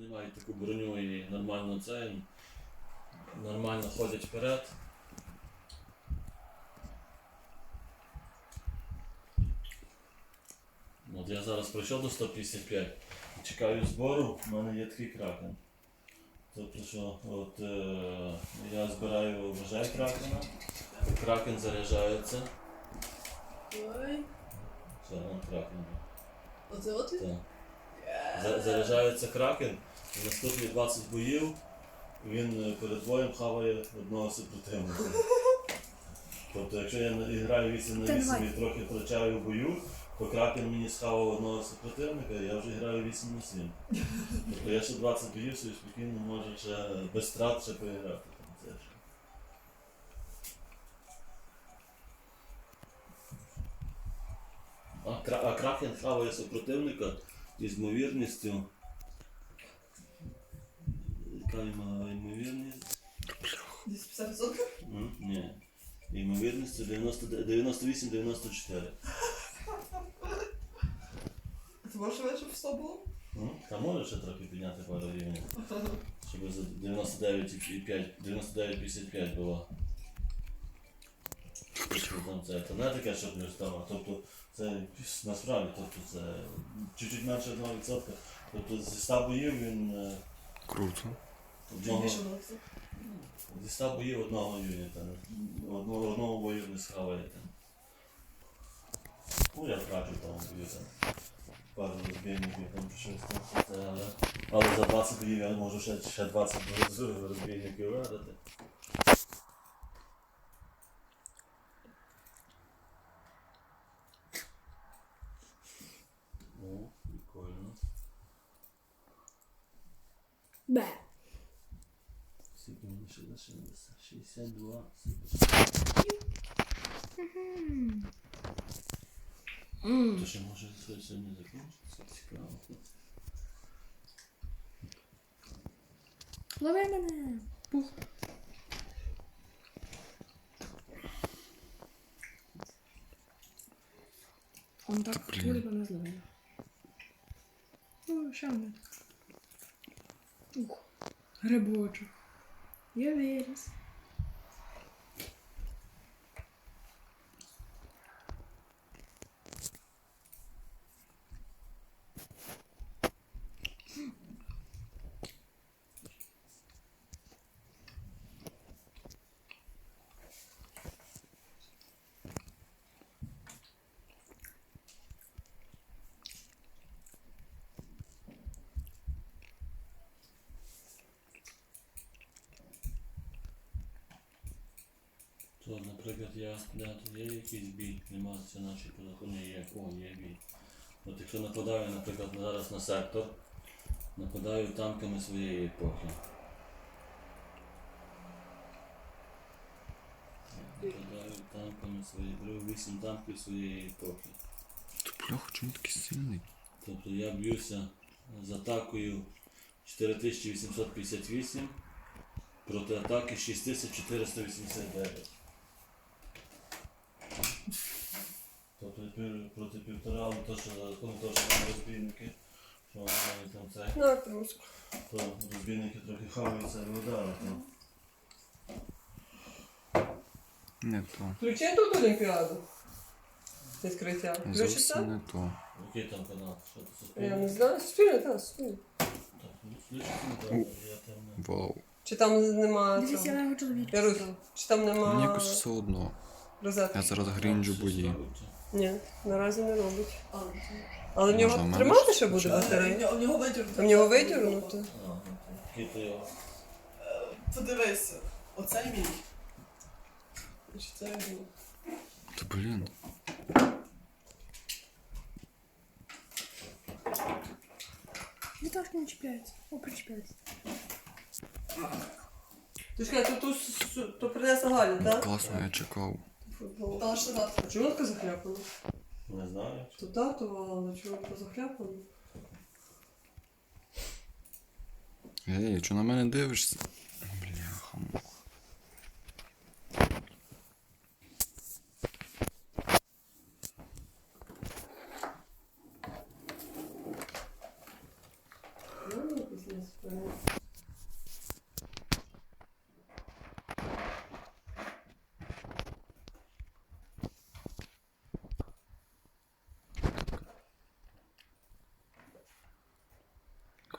вони мають таку броню і нормально це. Нормально ходять вперед. От я зараз пройшов до 155 чекаю збору, в мене є такий кракен. Тобто що от, е, я збираю вважаю кракена, кракен заряджається. Ой. Це он кракен. Оце от він? Так. За- Заряджається кракен, наступні 20 боїв він е, перед боєм хаває одного супротивника. Тобто, якщо я граю 8 на 8 і трохи втрачаю в бою, то кракен мені схавав одного супротивника, я вже граю 8 на 7. Тобто я ще 20 боїв собі спокійно можу ще без втрат ще поіграти. А кракен хаває супротивника із ймовірністю. Йма- ймовірність? Десь 50%? М, Ні. Ймовірністю 98-94. Ти можеш менше в 100 було? М? Та може ще трохи підняти пару рівнів. Щоб за 99,5, 99,55 було. Щоб Там це, це не таке, що плюс там, а тобто це насправді, тобто це чуть-чуть менше 1%. Тобто зі 100 боїв він е, Круто. Одного, зі 100 боїв одного юніта, одного, одного бою не схаваєте. Ну я втратив там бою там. Пару розбійників там щось там але, але за 20 боїв я можу ще, ще 20 роз- розбійників виграти. Мені ще лишилося? 62. Супер. То ще може все сьогодні закінчиться? Цікаво. Лови мене. Пух. Он так блін. мене зловив. О, ще мене. Ух. Грибочок. Я виріс. То, наприклад, я, я тут є якийсь бій, нема це наші телефони є, о, є бій. От якщо нападаю, наприклад, зараз на сектор, нападаю танками своєї епохи. Нападаю танками своєї, беру 8 танків своєї епохи. Ти бляха, чому такий сильний? Тобто я б'юся з атакою 4858 проти атаки 6489. Тобто пів- проти півтора, але то, що ну, то, що там розбійники, що вони там це, На кружку. то розбійники трохи хаваються і удари. То. Не то. Включи тут Олімпіаду. Відкриття. Зовсім Включиться? не то. Який там канал? Що це Я суспільне? не знаю. Суспільне, так, суспільне. Так, ну, ну, так, я там не... Вау. Чи там нема Дивіться цього? на його чоловічка. Ярус, чи там Мені якось все одно. Розетки? Я зараз грінджу бої. Ні, наразі не робить. Але в нього мене тримати ще буде батарея? У нього видірнуто. У нього видірнуто? Ну, його? Подивися, оцей мій. Чи це? Та блін. Віташки не чіпляються. О, причіпляються. Ти ж кажеш, то, то, с- то принесла Галя, так? Класно, я чекав. Футбол. Та що так? А чому така захляпана? Не знаю. То тато, але чому така захляпана? Гей, що на мене дивишся? Бляха. муха. Ну, якось Є спина.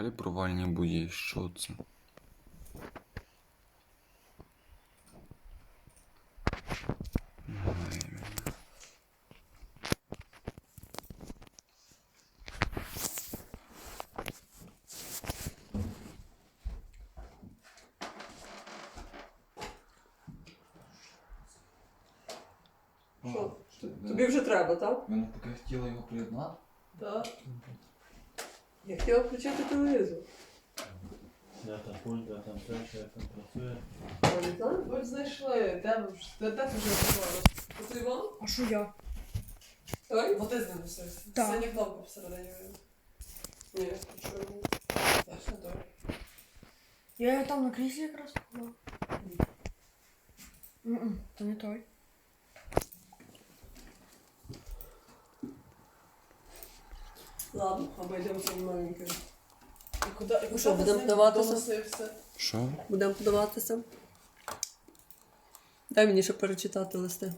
Калібрувальні бої, що це? Що? Тобі вже треба, так? Ви навпаки хотіли його приєднати? Так. Я хотіла включити телевізор. Я там пульт, я там те, що як там працює. Я не знаю. Ви ж знайшли, де ви вже, де, де ти вже говорила? Це Іван? А що я? Той? Бо ти з ним все. Так. Синя кнопка всередині. Ні, чому? Теж не той. Я його там на кріслі якраз поклав. М-м, то не той. Ладно, або йдемо за маленьким. І куди, і куди що, будемо вдаватися? доносився? Що? Будемо подаватися. Дай мені ще перечитати листи.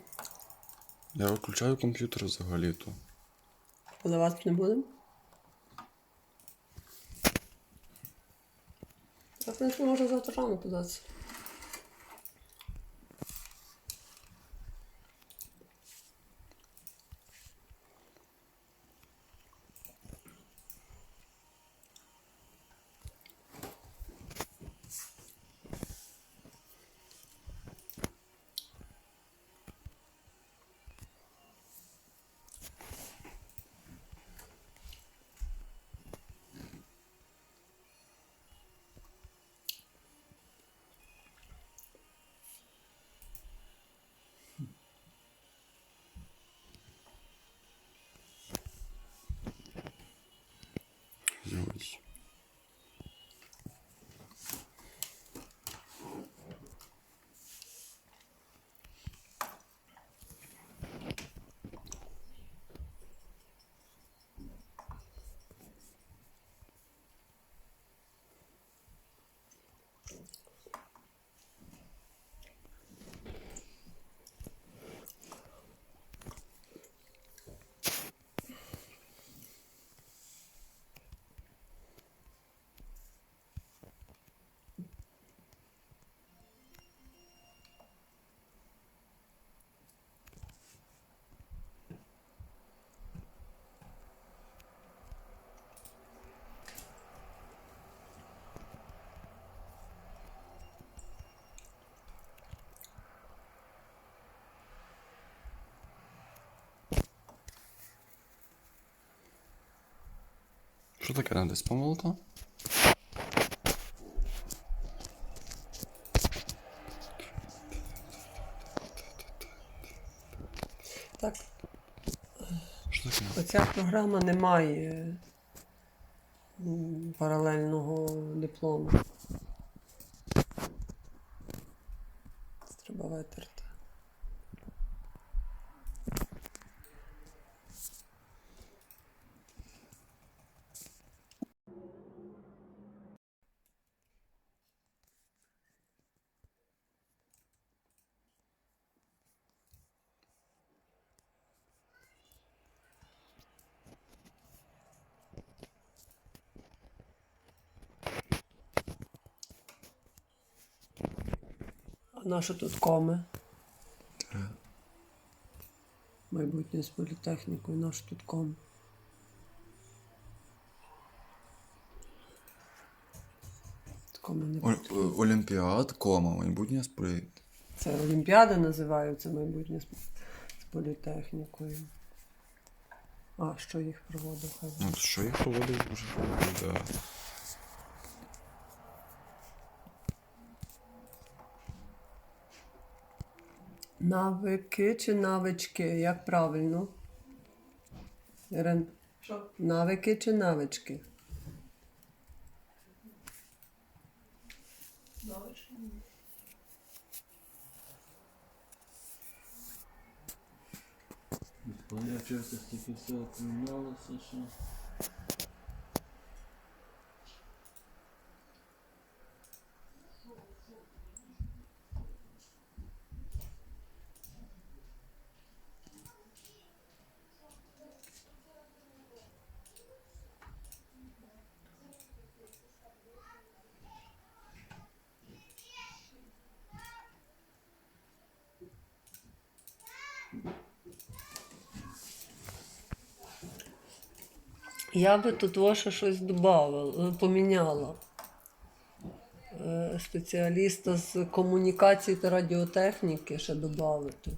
Я виключаю комп'ютер взагалі-то. Подавати не будемо. Я, в принципі, можу завтра рано податися. Що таке там десь помилка? Так, Що таке? оця програма не має паралельного диплому. Це треба витерти. А на що тут коми? Майбутнє з політехнікою, на що тут? Тут Коми не о- Олімпіад, кома, майбутнє з спри. Це Олімпіади називаються майбутнє з, з політехнікою. А, що їх проводив? Хай. Ну, то що я проводив вже? Да. Навики чи навички? Як правильно? Ірин, Що? навики чи навички? Навички? Я вчився стільки всього помінялося, що. Я би тут ваше щось додавала, поміняла. Е, Спеціаліста з комунікації та радіотехніки ще додавити.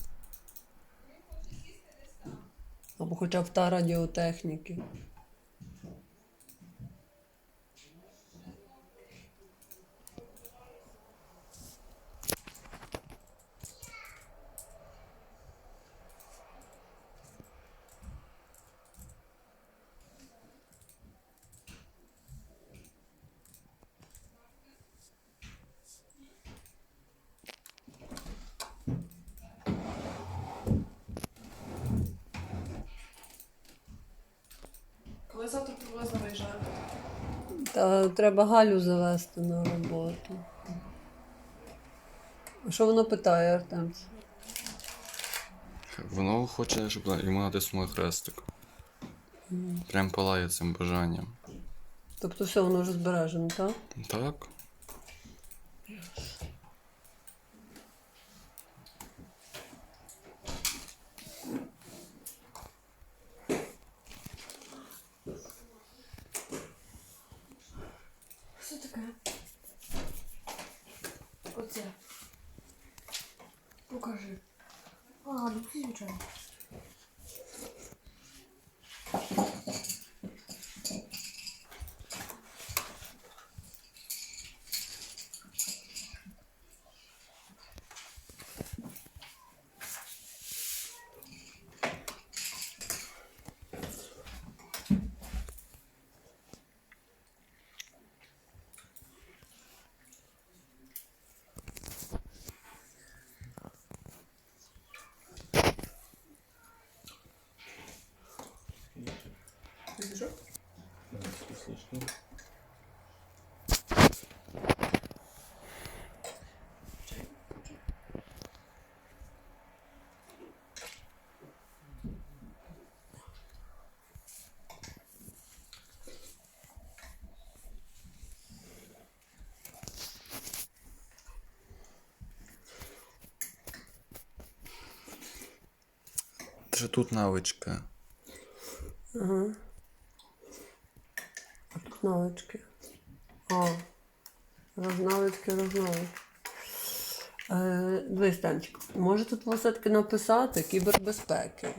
Або хоча б та радіотехніки. Та треба Галю завести на роботу. А що воно питає, Артем? Воно хоче, щоб йому натиснули хрестик. Прям палає цим бажанням. Тобто все, воно вже збережено, так? Так? Що таке? Оце. Покажи. А, ну це звичайно. Біжу? Це тут навичка. Ага. А О, розновички, розновички. Е, дивись, Танчик, може тут все-таки написати кібербезпеки.